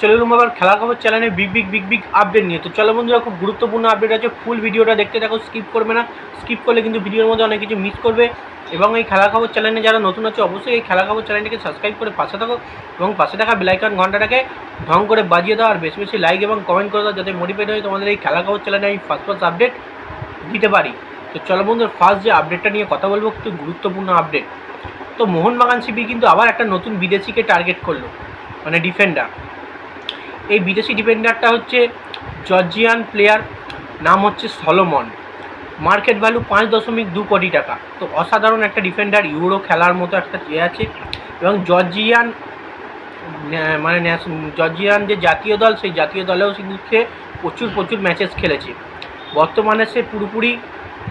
চলে এলুম আবার খেলা খবর চ্যানেলে big big big big update নিয়ে। তো চলো বন্ধুরা, খুব গুরুত্বপূর্ণ আপডেট আছে। ফুল ভিডিওটা দেখতে থাকো স্কিপ করবে না। স্কিপ করলে কিন্তু ভিডিওর মধ্যে অনেক কিছু মিস করবে। এবং এই খেলা খবর চ্যানেলে যারা নতুন আছে, অবশ্যই এই খেলা খবর চ্যানেলটিকে সাবস্ক্রাইব করে পাশে থাকো এবং পাশে থাকা বেলাইকন ঘন্টাটাকে ঢং করে বাজিয়ে দাও। আর বেশি বেশি লাইক এবং কমেন্ট করে দাও যাতে মোটিভেট হয়ে তোমাদের এই খেলা খবর চ্যানেলে আমি ফার্স্ট ফার্স্ট আপডেট দিতে পারি। তো চলো বন্ধুরা ফার্স্ট যে আপডেটটা নিয়ে কথা বলব, একটু গুরুত্বপূর্ণ আপডেট তো মোহনবাগান শিবির কিন্তু আবার একটা নতুন বিদেশিকে টার্গেট করল মানে ডিফেন্ডার এই বিদেশি ডিফেন্ডারটা হচ্ছে জর্জিয়ান প্লেয়ার, নাম হচ্ছে সলোমন। মার্কেট ভ্যালু পাঁচ দশমিক দু কোটি টাকা। তো অসাধারণ একটা ডিফেন্ডার, ইউরো খেলার মতো একটা চেয়ে আছে। এবং জর্জিয়ান মানে জর্জিয়ান যে জাতীয় দল, সেই জাতীয় দলেও সে প্রচুর প্রচুর ম্যাচেস খেলেছে। বর্তমানে সে পুরোপুরি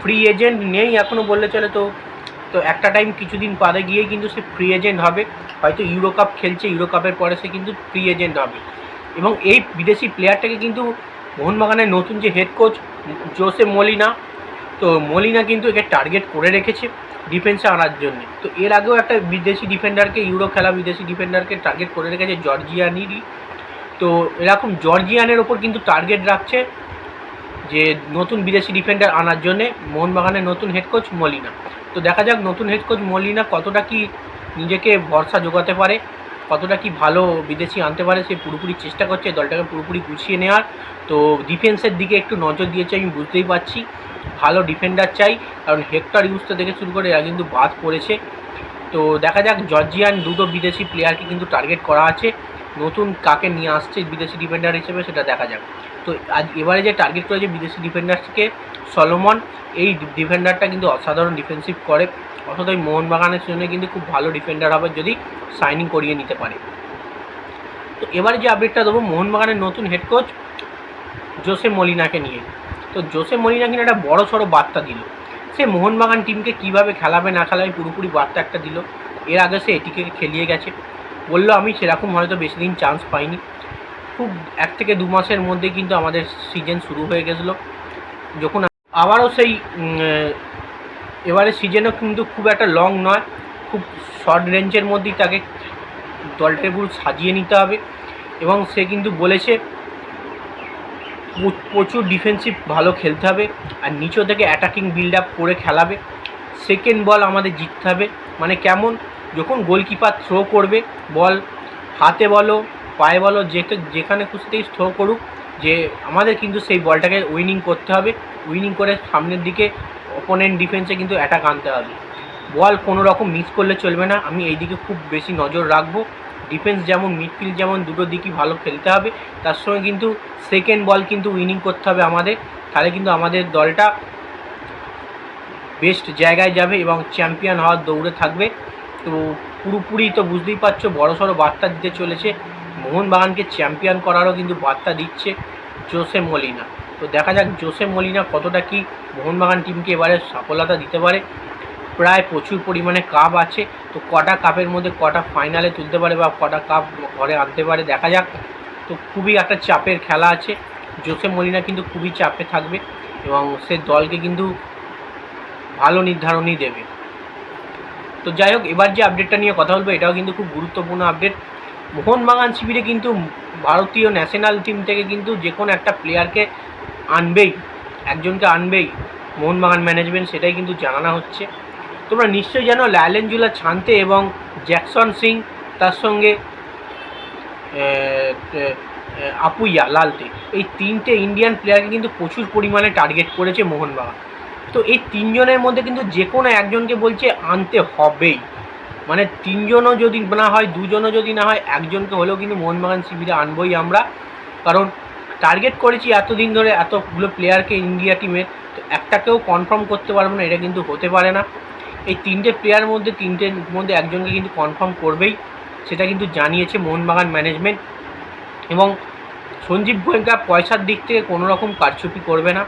ফ্রি এজেন্ট নেই এখনও বললে চলে তো। তো একটা টাইম কিছুদিন বাদে গিয়ে কিন্তু সে ফ্রি এজেন্ট হবে। হয়তো ইউরো কাপ খেলছে ইউরো কাপের পরে সে কিন্তু ফ্রি এজেন্ট হবে। এবং এই বিদেশি প্লেয়ারটাকে কিন্তু মোহনবাগানের নতুন যে হেড কোচ জোসে মলিনা তো মলিনা কিন্তু একে টার্গেট করে রেখেছে ডিফেন্সে আনার জন্য। তো এর আগেও একটা বিদেশি ডিফেন্ডারকে ইউরো খেলা বিদেশি ডিফেন্ডারকে টার্গেট করে রেখেছে জর্জিয়ানিরই তো এরকম জর্জিয়ানের ওপর কিন্তু টার্গেট রাখছে যে নতুন বিদেশি ডিফেন্ডার আনার জন্যে মোহনবাগানের নতুন হেড কোচ মলিনা তো দেখা যাক নতুন হেড কোচ মলিনা কতটা কি নিজেকে ভরসা জোগাতে পারে। কতটা কি ভালো বিদেশি আনতে পারে সে পুরোপুরি চেষ্টা করছে, দলটাকে পুরোপুরি গুছিয়ে নেওয়ার। তো ডিফেন্সের দিকে একটু নজর দিয়েছে আমি বুঝতেই পারছি। ভালো ডিফেন্ডার চাই, কারণ হেক্টর ইউজটা দেখে শুরু করে এরা কিন্তু বাদ পড়েছে। তো দেখা যাক জর্জিয়ান দুটো বিদেশি প্লেয়ারকে কিন্তু টার্গেট করা আছে। নতুন কাকে নিয়ে আসছে বিদেশি ডিফেন্ডার হিসেবে সেটা দেখা যাক। তো আজ এবারে যে টার্গেট করেছে বিদেশি ডিফেন্ডারকে সলোমন, এই ডিফেন্ডারটা কিন্তু অসাধারণ ডিফেন্সিভ করে। অথচ এই মোহনবাগানের জন্য কিন্তু খুব ভালো ডিফেন্ডার হবে যদি সাইনিং করিয়ে নিতে পারে। তো এবারে যে আপডেটটা দেবো, মোহনবাগানের নতুন হেড কোচ জোসে মলিনাকে নিয়ে। তো জোসে মলিনা কিন্তু একটা বড় সড়ো বার্তা দিল। সে মোহনবাগান টিমকে কীভাবে খেলাবে, না খেলাবে, পুরোপুরি বার্তা একটা দিল। এর আগে সে এটিকে খেলিয়ে গেছে। বলল, আমি সেরকম হয়তো বেশি দিন চান্স পাইনি। খুব এক থেকে দু মাসের মধ্যে কিন্তু আমাদের সিজন শুরু হয়ে গেছিল। যখন আবারও সেই এবারে সিজনও কিন্তু খুব একটা লং নয়, খুব শর্ট রেঞ্জের মধ্যেই তাকে দলটাকে পুরো সাজিয়ে নিতে হবে। এবং সে কিন্তু বলেছে প্রচুর ডিফেন্সিভ ভালো খেলতে হবে, আর নিচু থেকে অ্যাটাকিং বিল্ড আপ করে খেলাবে। সেকেন্ড বল আমাদের জিততে হবে। মানে কেমন? যখন গোলকিপার থ্রো করবে বল হাতে বলো পায়ে বলো যেখানে খুশিতেই থ্রো করুক, যে আমাদের কিন্তু সেই বলটাকে উইনিং করতে হবে। উইনিং করে সামনের দিকে অপোনেন্ট ডিফেন্সে কিন্তু অ্যাটাক আনতে হবে। বল কোনো রকম মিস করলে চলবে না। আমি এই দিকে খুব বেশি নজর রাখব। ডিফেন্স যেমন মিডফিল্ড যেমন, দুটো দিকই ভালো খেলতে হবে। তার সঙ্গে কিন্তু সেকেন্ড বল কিন্তু উইনিং করতে হবে আমাদের। তাহলে কিন্তু আমাদের দলটা বেস্ট জায়গায় যাবে এবং চ্যাম্পিয়ন হওয়ার দৌড়ে থাকবে। তো পুরোপুরি তো বুঝতেই পারছ বড় সড়ো বার্তা দিতে চলেছে। মোহনবাগানকে চ্যাম্পিয়ন করারও কিন্তু বার্তা দিচ্ছে জোসে মলিনা। তো দেখা যাক জোসে মলিনা কতটা কি মোহনবাগান টিমকে এবারে সফলতা দিতে পারে। প্রায় প্রচুর পরিমাণে কাপ আছে। তো কটা কাপের মধ্যে কটা ফাইনালে তুলতে পারে বা কটা কাপ ঘরে আনতে পারে দেখা যাক। তো খুবই একটা চাপের খেলা আছে। জোসে মলিনা কিন্তু খুবই চাপে থাকবে এবং সে দলকে কিন্তু ভালো নির্ধারণই দেবে। তো যাই হোক, এবার যে আপডেটটা নিয়ে কথা বলব, এটাও কিন্তু খুব গুরুত্বপূর্ণ আপডেট মোহনবাগান শিবিরে কিন্তু ভারতীয় ন্যাশনাল টিম থেকে কিন্তু যে কোনো একটা প্লেয়ারকে আনবেই, একজনকে আনবেই মোহনবাগান ম্যানেজমেন্ট সেটাই কিন্তু জানানো হচ্ছে। তোমরা নিশ্চয়ই জানো লালেনজুলা ছানতে এবং জ্যাকসন সিং তার সঙ্গে আপুইয়া লালতে এই তিনটে ইন্ডিয়ান প্লেয়ারকে কিন্তু প্রচুর পরিমাণে টার্গেট করেছে মোহনবাগান। তো এই তিনজনের মধ্যে কিন্তু যে কোনো একজনকে বলছে আনতে হবেই। মানে তিনজনও যদি না হয়, দুজনও যদি না হয়, একজনকে হলেও কিন্তু মোহনবাগান শিবিরে আনবই আমরা। কারণ টার্গেট করেছি এতদিন ধরে এতগুলো প্লেয়ারকে ইন্ডিয়া টিমের তো একটাকেও কনফার্ম করতে পারব না, এটা কিন্তু হতে পারে না। এই তিনটে প্লেয়ার মধ্যে, তিনটের মধ্যে একজনকে কিন্তু কনফার্ম করবেই, সেটা কিন্তু জানিয়েছে মোহনবাগান ম্যানেজমেন্ট এবং সঞ্জীব গোয়েঙ্কা পয়সার দিক থেকে কোনো রকম কারচুপি করবে না।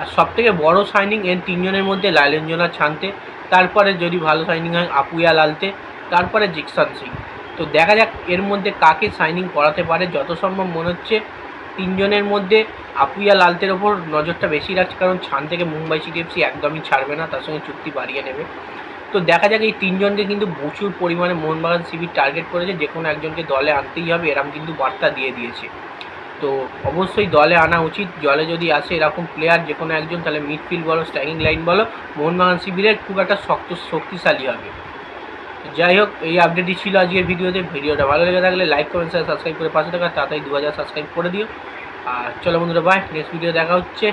আর সবথেকে বড় সাইনিং এর তিনজনের মধ্যে লাইলেঞ্জনা ছানতে। তারপরে যদি ভালো সাইনিং হয় আপুয়া লালতে তারপরে জিকসান সিং। তো দেখা যাক এর মধ্যে কাকে সাইনিং করাতে পারে। যত সম্ভব মনে হচ্ছে তিনজনের মধ্যে আপুয়া লালতের ওপর নজরটা বেশি রাখছে, কারণ ছান থেকে মুম্বাই সিটি এফসি একদমই ছাড়বে না, তার সঙ্গে চুক্তি বাড়িয়ে নেবে। তো দেখা যাক এই তিনজনকে কিন্তু প্রচুর পরিমাণে মোহনবাগান শিবির টার্গেট করেছে, যে কোনো একজনকে দলে আনতেই হবে, এরম কিন্তু বার্তা দিয়ে দিয়েছে। তো অবশ্যই দলে আনা উচিত। দলে যদি আসে এরকম প্লেয়ার যে কোনো একজন, তাহলে মিডফিল্ড বলো স্ট্রাইকিং লাইন বলো, মোহনবাগান শিবিরের খুব একটা শক্ত, শক্তিশালী হবে। যাই হোক, এই আপডেটই ছিল আজকের ভিডিওতে। ভিডিওটা ভালো লেগে থাকলে লাইক কমেন্ট সাবস্ক্রাইব করে পাশে থাকা। তাড়াতাড়ি দু হাজার সাবস্ক্রাইব করে দিও। আর চলো বন্ধুরা বাই নেক্সট ভিডিও দেখা হচ্ছে।